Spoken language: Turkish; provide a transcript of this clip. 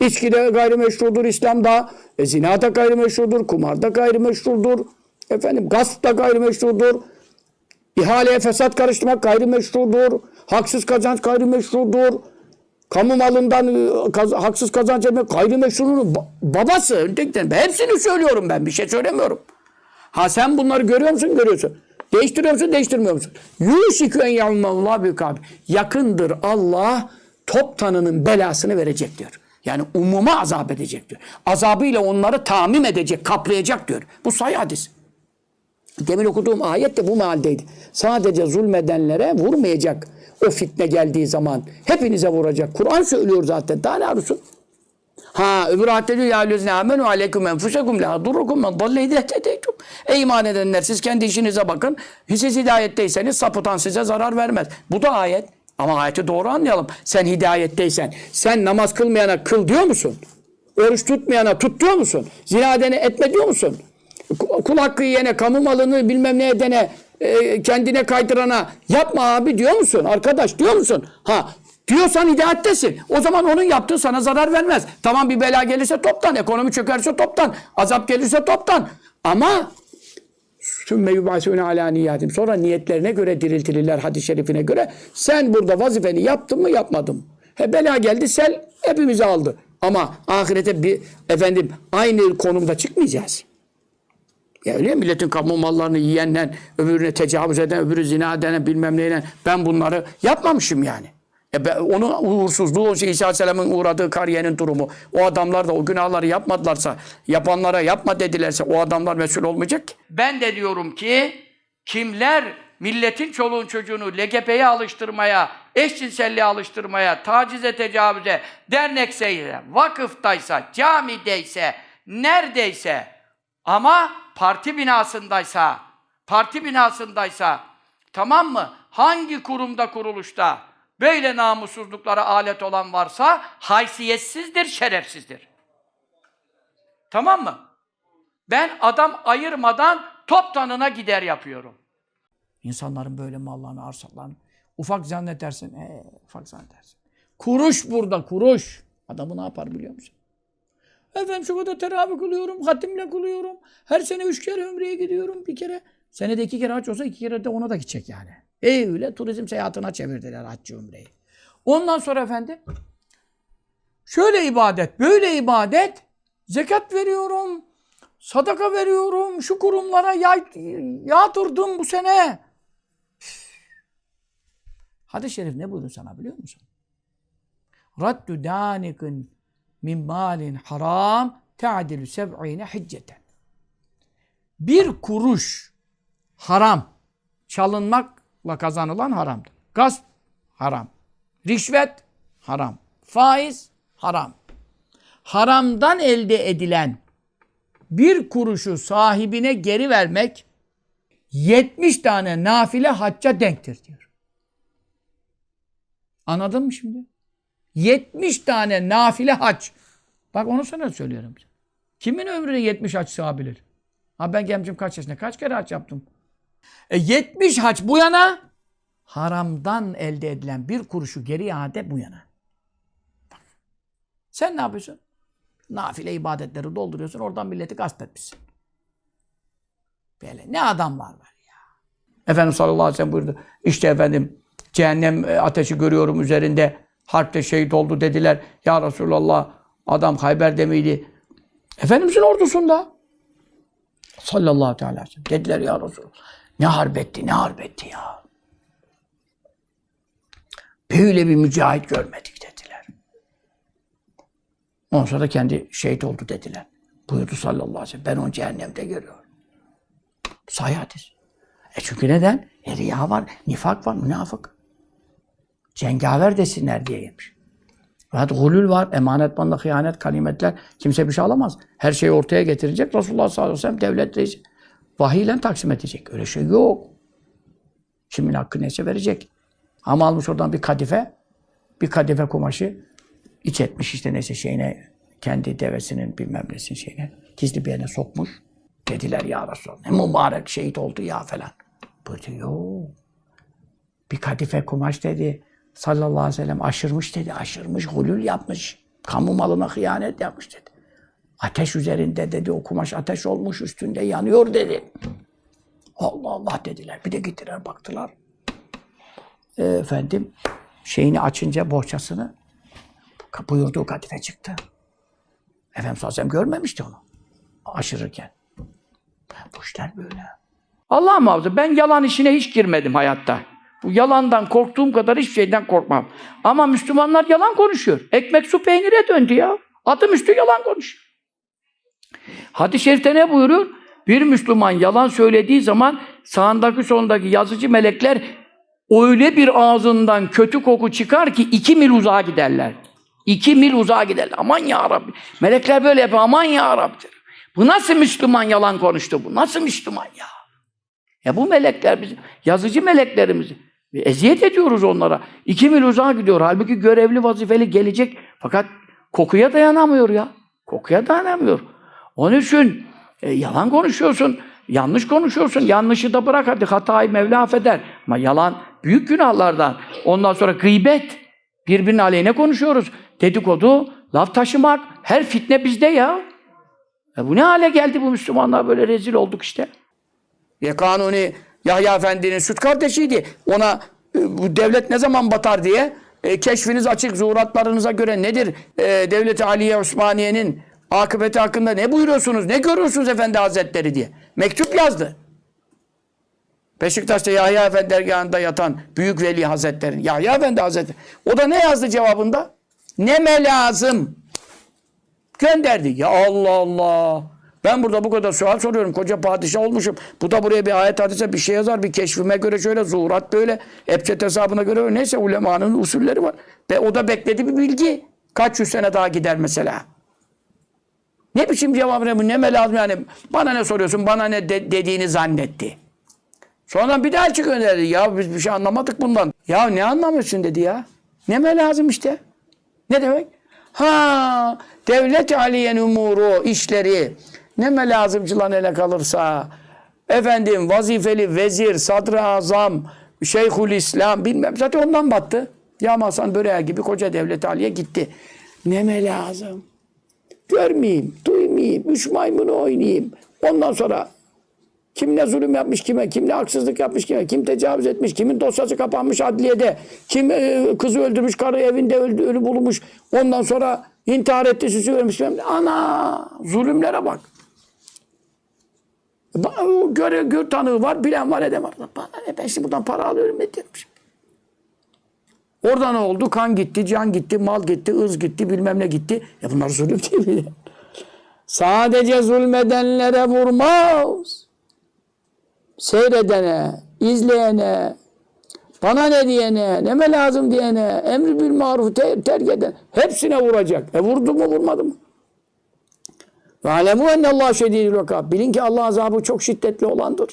İçki de gayrimeşrudur İslam'da. E, zina da gayrimeşrudur. Kumar da gayrimeşrudur. Efendim gasp da gayrimeşrudur. İhaleye fesat karıştırmak gayrimeşrudur. Haksız kazanç gayrimeşrudur. Kamu malından e, kaz- haksız kazanç etmek gayrimeşrunun ba- babası. Ben Hepsini söylüyorum ben. Bir şey söylemiyorum. Ha sen bunları görüyor musun? Görüyorsun. Değiştiriyor musun? Değiştirmiyor musun? Yuşikü en yavmallah bir kabi. Yakındır Allah toptanının belasını verecek diyor. Yani umuma azap edecek diyor. Azabıyla onları tamim edecek, kaplayacak diyor. Bu sahih hadis. Demin okuduğum ayet de bu mahaldeydi. Sadece zulmedenlere vurmayacak o fitne geldiği zaman. Hepinize vuracak. Kur'an söylüyor zaten. Daha ne arıyorsun? Ha öbür ayette diyor ya lezine amenu aleyküm enfusekum la durrukum men dalle idehtedeytum. Ey iman edenler siz kendi işinize bakın. Siz hidayetteyseniz sapıtan size zarar vermez. Bu da ayet. Ama ayeti doğru anlayalım. Sen hidayetteysen, sen namaz kılmayana kıl diyor musun? Oruç tutmayana tut diyor musun? Zina edene etme diyor musun? Ku- Kul hakkı yiyene, kamu malını bilmem ne edene, e, kendine kaydırana yapma abi diyor musun? Arkadaş diyor musun? Ha diyorsan hidayettesin. O zaman onun yaptığı sana zarar vermez. Tamam bir bela gelirse toptan, ekonomi çökerse toptan, azap gelirse toptan. Ama Sümme yubasûne alâ niyatim. Sonra niyetlerine göre diriltilirler hadis-i şerifine göre. Sen burada vazifeni yaptın mı yapmadın mı? He bela geldi sel hepimizi aldı. Ama ahirete bir efendim aynı konumda çıkmayacağız. Ya öyle milletin kamu mallarını yiyenden, öbürüne tecavüz eden, öbürü zina eden, bilmem neyle ben bunları yapmamışım yani. E ben, onun uğursuzluğu, İsa Aleyhisselam'ın uğradığı kariyenin durumu. O adamlar da o günahları yapmadılarsa, yapanlara yapma dedilerse o adamlar mesul olmayacak ki. Ben de diyorum ki kimler milletin çoluğun çocuğunu LGBT'ye alıştırmaya, eşcinselliğe alıştırmaya, tacize, tecavüze, dernekseyse, vakıftaysa, camideyse, neredeyse ama parti binasındaysa, parti binasındaysa tamam mı? Hangi kurumda, kuruluşta böyle namussuzluklara alet olan varsa haysiyetsizdir, şerefsizdir. Tamam mı? Ben adam ayırmadan toptanına gider yapıyorum. İnsanların böyle mallarını, arsalarını ufak zannedersin. Ee, ufak zannedersin. Kuruş burada, kuruş. Adamı ne yapar biliyor musun? Efendim şu kadar teravih kılıyorum, hatimle kılıyorum. Her sene üç kere ömreye gidiyorum bir kere. Senede iki kere hac olsa iki kere de ona da gidecek yani. Öyle turizm seyahatine çevirdiler haccı ömreyi. Ondan sonra efendim şöyle ibadet, böyle ibadet, zekat veriyorum, sadaka veriyorum, şu kurumlara yay, yağdırdım bu sene. Hadis-i şerif ne buyuruyor sana biliyor musun? Raddu danikin min malin haram te'adilü seb'ine hicceten. Bir kuruş haram, çalınmakla kazanılan haramdır. Gasp haram. Rişvet haram. Faiz haram. Haramdan elde edilen bir kuruşu sahibine geri vermek 70 tane nafile hacca denktir diyor. Anladın mı şimdi? 70 tane nafile hac. Bak onu sana söylüyorum. Kimin ömrüne 70 hac sığabilir? Ha ben gemcim kaç yaşında? Kaç kere hac yaptım? E 70 hac bu yana haramdan elde edilen bir kuruşu geri iade bu yana. Sen ne yapıyorsun? Nafile ibadetleri dolduruyorsun. Oradan milleti gasp etmişsin. Böyle ne adamlar var ya. Efendimiz sallallahu aleyhi ve sellem buyurdu. İşte efendim cehennem e, ateşi görüyorum üzerinde. Harpte şehit oldu dediler. Ya Resulallah adam Hayber'de miydi? Efendimizin ordusunda. Sallallahu aleyhi ve sellem. Dediler ya Resulallah. Ne harbetti, ne harbetti ya. Böyle bir mücahit görmedik dediler. Ondan sonra da kendi şehit oldu dediler. Buyurdu sallallahu aleyhi ve sellem. Ben onu cehennemde görüyorum. Sahih hadis. E çünkü neden? E riya var, nifak var, münafık. Cengaver desinler diye yemiş. Fakat gulül var, emanet banda hıyanet, kalimetler. Kimse bir şey alamaz. Her şeyi ortaya getirecek. Resulullah sallallahu aleyhi ve sellem devlet reisi vahiyle taksim edecek. Öyle şey yok. Kimin hakkı neyse verecek. Ama almış oradan bir kadife, bir kadife kumaşı iç etmiş işte neyse şeyine, kendi devesinin bilmem nesinin şeyine, gizli bir yerine sokmuş. Dediler ya Resulallah, ne mübarek şehit oldu ya falan. Buyurdu, yok. Bir kadife kumaş dedi. Sallallahu aleyhi ve sellem aşırmış dedi. Aşırmış, hulül yapmış. Kamu malına hıyanet yapmış dedi. Ateş üzerinde dedi o kumaş ateş olmuş üstünde yanıyor dedi. Allah Allah dediler. Bir de gittiler baktılar. E, efendim şeyini açınca bohçasını buyurduğu kadife çıktı. Efendim sallallahu görmemişti onu. Aşırırken. Bu işler böyle. Allah muhafaza ben yalan işine hiç girmedim hayatta. Bu yalandan korktuğum kadar hiçbir şeyden korkmam. Ama Müslümanlar yalan konuşuyor. Ekmek su peynire döndü ya. Adım üstü yalan konuşuyor. Hadis-i şerifte ne buyuruyor? Bir Müslüman yalan söylediği zaman sağındaki solundaki yazıcı melekler öyle bir ağzından kötü koku çıkar ki iki mil uzağa giderler. İki mil uzağa giderler. Aman ya Rabbi. Melekler böyle yapıyor. Aman ya Rabbi. Bu nasıl Müslüman yalan konuştu bu? Nasıl Müslüman ya? Ya bu melekler bizim yazıcı meleklerimizi eziyet ediyoruz onlara. İki mil uzağa gidiyor. Halbuki görevli vazifeli gelecek. Fakat kokuya dayanamıyor ya. Kokuya dayanamıyor. Onun için e, yalan konuşuyorsun. Yanlış konuşuyorsun. Yanlışı da bırak hadi. Hatayı Mevla affeder. Ama yalan büyük günahlardan. Ondan sonra gıybet. Birbirinin aleyhine konuşuyoruz. Dedikodu, laf taşımak. Her fitne bizde ya. E bu ne hale geldi bu Müslümanlar böyle rezil olduk işte. Ya Kanuni Yahya Efendi'nin süt kardeşiydi. Ona e, bu devlet ne zaman batar diye e, keşfiniz açık zuhuratlarınıza göre nedir e, Devlet-i Aliye Osmaniye'nin akıbeti hakkında ne buyuruyorsunuz, ne görüyorsunuz Efendi Hazretleri diye. Mektup yazdı. Beşiktaş'ta Yahya Efendi dergahında yatan Büyük Veli Hazretleri, Yahya Efendi Hazretleri. O da ne yazdı cevabında? Neme lazım? Gönderdi. Ya Allah Allah. Ben burada bu kadar sual soruyorum. Koca padişah olmuşum. Bu da buraya bir ayet hadise bir şey yazar. Bir keşfime göre şöyle, zuhurat böyle. Ebced hesabına göre öyle. Neyse ulemanın usulleri var. Ve o da bekledi bir bilgi. Kaç yüz sene daha gider mesela. Ne biçim cevap ne bu? Ne lazım yani? Bana ne soruyorsun? Bana ne de- dediğini zannetti. Sonra bir daha elçi gönderdi. Ya biz bir şey anlamadık bundan. Ya ne anlamıyorsun dedi ya. Neme lazım işte. Ne demek? Ha, devlet aliyen umuru işleri neme lazımcılan ele kalırsa efendim vazifeli vezir, sadr-ı azam, şeyhül İslam bilmem zaten ondan battı. Ya Hasan Böreği gibi koca devlet aliye gitti. Neme lazım? Görmeyeyim, duymayayım, üç maymunu oynayayım. Ondan sonra kim ne zulüm yapmış kime, kim ne haksızlık yapmış kime, kim tecavüz etmiş, kimin dosyası kapanmış adliyede, kim e, kızı öldürmüş, karı evinde öldü, ölü bulunmuş, ondan sonra intihar etti, süsü vermiş. Ana! Zulümlere bak. Göre, gör tanığı var, bilen var, var. Bana ne, ben şimdi buradan para alıyorum ne diyorum. Orada ne oldu? Kan gitti, can gitti, mal gitti, ız gitti, bilmem ne gitti. Ya bunlar zulüm değil mi? Sadece zulmedenlere vurmaz seyredene, izleyene, bana ne diyene, neme lazım diyene, emri bil maruf te- terk eden, hepsine vuracak. E vurdu mu vurmadı mı? Ve alemu ennallahu şedidül vakab. Bilin ki Allah azabı çok şiddetli olandır.